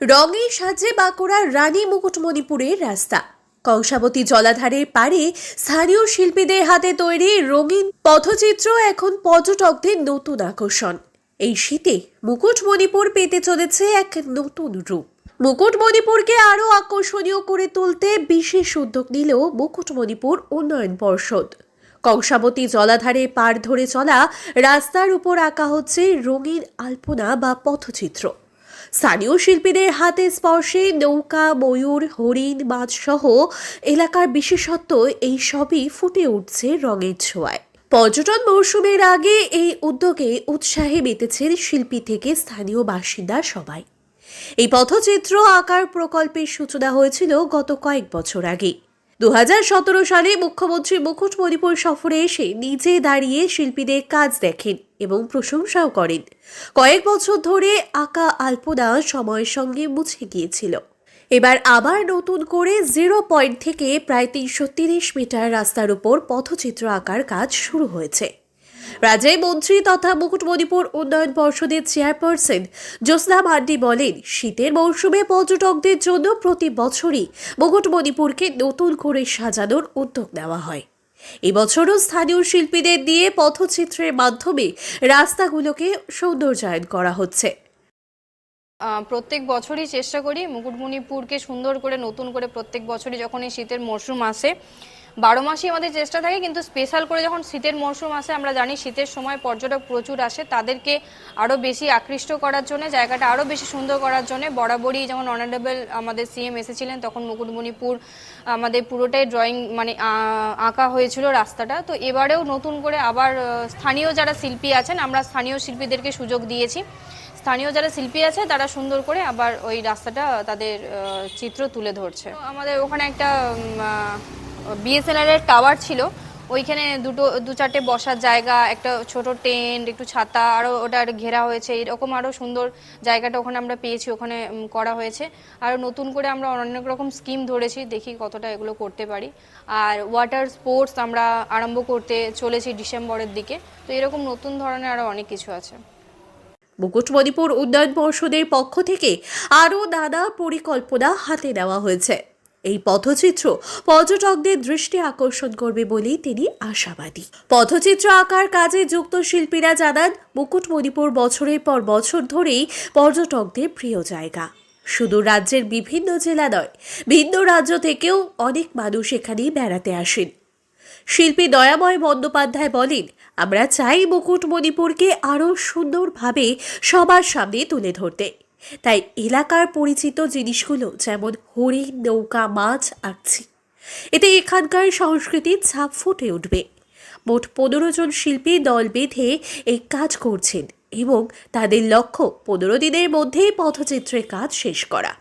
রঙে সাজে বাঁকুড়ার রানী মুকুটমণিপুরের রাস্তা। কংসাবতী জলাধারের পাড়ে স্থানীয় শিল্পীদের হাতে তৈরি রঙিন পথচিত্র এখন পর্যটকদের নতুন আকর্ষণ। এই শীতে মুকুটমণিপুর পেতে চলেছে এক নতুন রূপ। মুকুটমণিপুরকে আরও আকর্ষণীয় করে তুলতে বিশেষ উদ্যোগ নিল মুকুটমণিপুর উন্নয়ন পর্ষদ। কংসাবতী জলাধারে পার ধরে চলা রাস্তার উপর আঁকা হচ্ছে রঙিন আলপনা বা পথচিত্র। স্থানীয় শিল্পীদের হাতে স্পর্শে নৌকা, ময়ূর, হরিণ মাছসহ এলাকার বিশেষত্ব এই সবই ফুটে উঠছে রঙের ছোঁয়ায়। পর্যটন মৌসুমের আগে এই উদ্যোগে উৎসাহে মেতেছেন শিল্পী থেকে স্থানীয় বাসিন্দা সবাই। এই পথচিত্র আঁকার প্রকল্পের সূচনা হয়েছিল গত কয়েক বছর আগে। দু হাজার সতেরো সালে মুখ্যমন্ত্রী মুকুট মণিপুর সফরে এসে নিজে দাঁড়িয়ে শিল্পীদের কাজ দেখেন এবং প্রশংসাও করেন। কয়েক বছর ধরে আঁকা আলপনা সময়ের সঙ্গে মুছে গিয়েছিল। এবার আবার নতুন করে জিরো পয়েন্ট থেকে প্রায় তিনশো মিটার রাস্তার উপর পথচিত্র আঁকার কাজ শুরু হয়েছে। রাজ্যের মন্ত্রী তথা মুকুটমণিপুর উন্নয়ন পর্ষদের চেয়ারপারসন জ্যোৎস্না মান্ডি বলেন, শীতের মৌসুমে পর্যটকদের জন্য প্রতি বছরই মুকুটমণিপুরকে নতুন করে সাজানোর উদ্যোগ নেওয়া হয়। এবছরও স্থানীয় শিল্পীদের দিয়ে পথচিত্রের মাধ্যমে রাস্তাগুলোকে সৌন্দর্যায়ন করা হচ্ছে। প্রত্যেক বছরই চেষ্টা করি মুকুটমণিপুরকে সুন্দর করে, নতুন করে প্রত্যেক বছরই যখন এই শীতের মরশুম আসে বারো মাসই আমাদের চেষ্টা থাকে, কিন্তু স্পেশাল করে যখন শীতের মরশুম আসে, আমরা জানি শীতের সময় পর্যটক প্রচুর আসে, তাদেরকে আরও বেশি আকৃষ্ট করার জন্য, জায়গাটা আরও বেশি সুন্দর করার জন্য, বরাবরই যেমন অনারেবল আমাদের সিএম এসেছিলেন, তখন মুকুটমণিপুর আমাদের পুরোটাই ড্রয়িং মানে আঁকা হয়েছিল রাস্তাটা। তো এবারেও নতুন করে আবার স্থানীয় যারা শিল্পী আছেন, আমরা স্থানীয় শিল্পীদেরকে সুযোগ দিয়েছি। স্থানীয় যারা শিল্পী আছে, তারা সুন্দর করে আবার ওই রাস্তাটা তাদের চিত্র তুলে ধরছে। আমাদের ওখানে একটা বিএসএনএল এর টাওয়ার ছিল, ওইখানে দুটো, দু চারটে বসার জায়গা, একটা ছোট টেন্ট একটু ছাতা আরও ওটা ঘেরা হয়েছে, এরকম আরও সুন্দর জায়গাটা ওখানে আমরা পেয়েছি, ওখানে করা হয়েছে। আর নতুন করে আমরা অনেক রকম স্কিম ধরেছি, দেখি কতটা এগুলো করতে পারি। আর ওয়াটার স্পোর্টস আমরা আরম্ভ করতে চলেছি ডিসেম্বরের দিকে, তো এরকম নতুন ধরনের আরও অনেক কিছু আছে। মুকুটমণিপুর উন্নয়ন পর্ষদের পক্ষ থেকে আরও নানা পরিকল্পনা হাতে নেওয়া হয়েছে। এই পথচিত্র পর্যটকদের দৃষ্টি আকর্ষণ করবে বলেই তিনি আশাবাদী। পথচিত্র আঁকার কাজে যুক্ত শিল্পীরা জানান মুকুটমণিপুর বছরের পর বছর ধরেই পর্যটকদের প্রিয় জায়গা। শুধু রাজ্যের বিভিন্ন জেলা নয়, ভিন্ন রাজ্য থেকেও অনেক মানুষ এখানেই বেড়াতে আসেন। শিল্পী দয়াময় বন্দ্যোপাধ্যায় বলেন, আমরা চাই মুকুটমণিপুরকে আরও সুন্দরভাবে সবার সামনে তুলে ধরতে। তাই এলাকার পরিচিত জিনিসগুলো যেমন হরিণ, নৌকা, মাছ আঁকছি এতে এখানকার সংস্কৃতির ছাপ ফুটে উঠবে। মোট পনেরো জন শিল্পী দল বেঁধে এই কাজ করছেন এবং তাদের লক্ষ্য পনেরো দিনের মধ্যেই পথচিত্রের কাজ শেষ করা।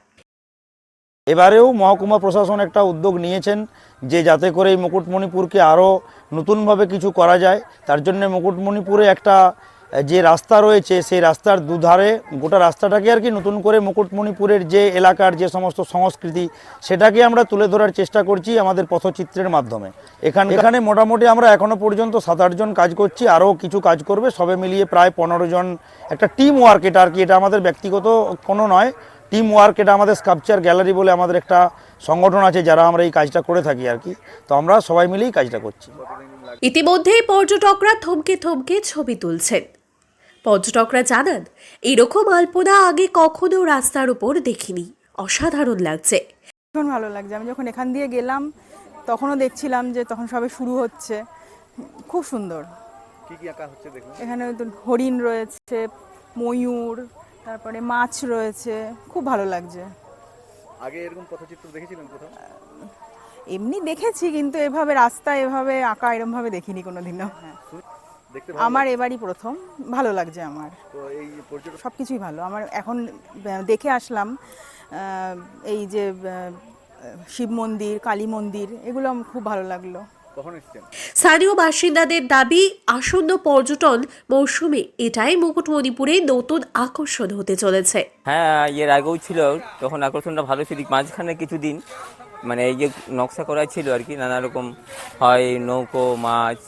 এবারেও মহকুমা প্রশাসন একটা উদ্যোগ নিয়েছেন যে যাতে করে এই মুকুটমণিপুরকে আরও নতুনভাবে কিছু করা যায়। তার জন্য মুকুটমণিপুরে একটা যে রাস্তা রয়েছে, সেই রাস্তার দুধারে গোটা রাস্তাটাকে আর কি নতুন করে মুকুটমণিপুরের যে এলাকার যে সমস্ত সংস্কৃতি, সেটাকে আমরা তুলে ধরার চেষ্টা করছি আমাদের পথচিত্রের মাধ্যমে। এখানে এখানে মোটামুটি আমরা এখনও পর্যন্ত সাত আটজন কাজ করছি, আরও কিছু কাজ করবে, সবে মিলিয়ে প্রায় পনেরো জন। একটা টিম ওয়ার্ক এটা আর কি, এটা আমাদের ব্যক্তিগত কোনো নয়। টিম ওয়ার্ক এটা আমাদের স্কাপচার গ্যালারি বলে আমাদের একটা সংগঠন আছে, যারা আমরা এই কাজটা করে থাকি আর কি। তো আমরা সবাই মিলেই কাজটা করছি। ইতিমধ্যেই পর্যটকরা থমকে থমকে ছবি তুলছেন। পর্যটকরা জানান এরকম আলপনা আগে কখনো রাস্তার উপর দেখিনি। অসাধারণ লাগছে। ভীষণ ভালো লাগছে। আমি যখন এখান দিয়ে গেলাম তখনও দেখছিলাম যে তখন সবে শুরু হচ্ছে। খুব সুন্দর। কি কি আঁকা হচ্ছে দেখুন। এখানে হরিণ রয়েছে ময়ূর তারপরে মাছ রয়েছে। খুব ভালো লাগছে। আগে এরকম পথচিত্র দেখেছিলেন কোথাও? এমনি দেখেছি কিন্তু এভাবে রাস্তা এভাবে আঁকা এরমভাবে দেখিনি কোনোদিনও। হ্যাঁ। আমার এবারই প্রথম ভালো লাগছে আমার। তো এই পর্যটক সব কিছুই ভালো। আমার এখন দেখে আসলাম এই যে শিব মন্দির কালী মন্দির এগুলো আমার খুব ভালো লাগল। স্থানীয় বাসিন্দাদের দাবি আসন্ন পর্যটন মৌসুমে এটাই মুকুটমণিপুরে নতুন আকর্ষণ হতে চলেছে। হ্যাঁ এর আগেও ছিল তখন আকর্ষণটা ভালো ছিল মাঝখানে কিছুদিন মানে এই যে নকশা করা ছিল আর কি নানা রকম হয় নৌকো মাছ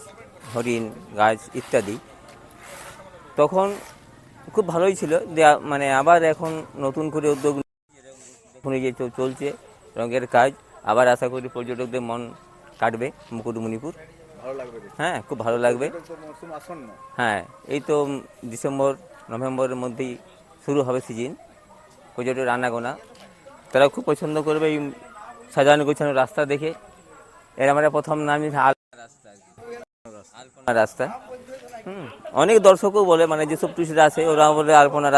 হরিণ গাছ ইত্যাদি। তখন খুব ভালোই ছিল যে মানে আবার এখন নতুন করে উদ্যোগ এই যে চলছে রঙের কাজ। আবার আশা করি পর্যটকদের মন কাটবে মুকুটমণিপুর। হ্যাঁ খুব ভালো লাগবে। হ্যাঁ এই তো ডিসেম্বর নভেম্বরের মধ্যেই শুরু হবে সিজন পর্যটক আনাগোনা তারা খুব পছন্দ করবে এই সাজানো গোছানো রাস্তা দেখে। এর আমরা প্রথম নামি আলপনা রাস্তা আর কি। আলপনা রাস্তা। হুম, অনেক দর্শকও বলে মানে যেসব টুরিস্টরা আছে, ওরা বলে আলপনা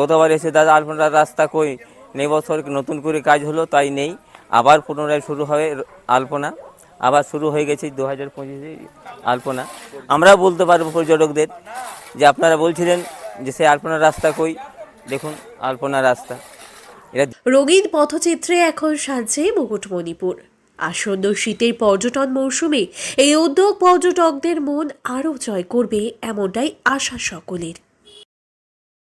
গতবার এসে দাদা আলপনা রাস্তা কই? নেই বছর নতুন করে কাজ হলো, তাই নেই। আবার পুনরায় শুরু হবে আলপনা। আবার শুরু হয়ে গেছে দু হাজার পঁচিশে আলপনা। আমরা বলতে পারব পর্যটকদের যে আপনারা বলছিলেন যে সেই আলপনা রাস্তা কই? দেখুন, আলপনা রাস্তা। রঙিন পথচিত্রে এখন সাজছে মুকুটমণিপুর। আসন্ন শীতের পর্যটন মৌসুমে এই উদ্যোগ পর্যটকদের মন আরও জয় করবে এমনটাই আশা সকলের।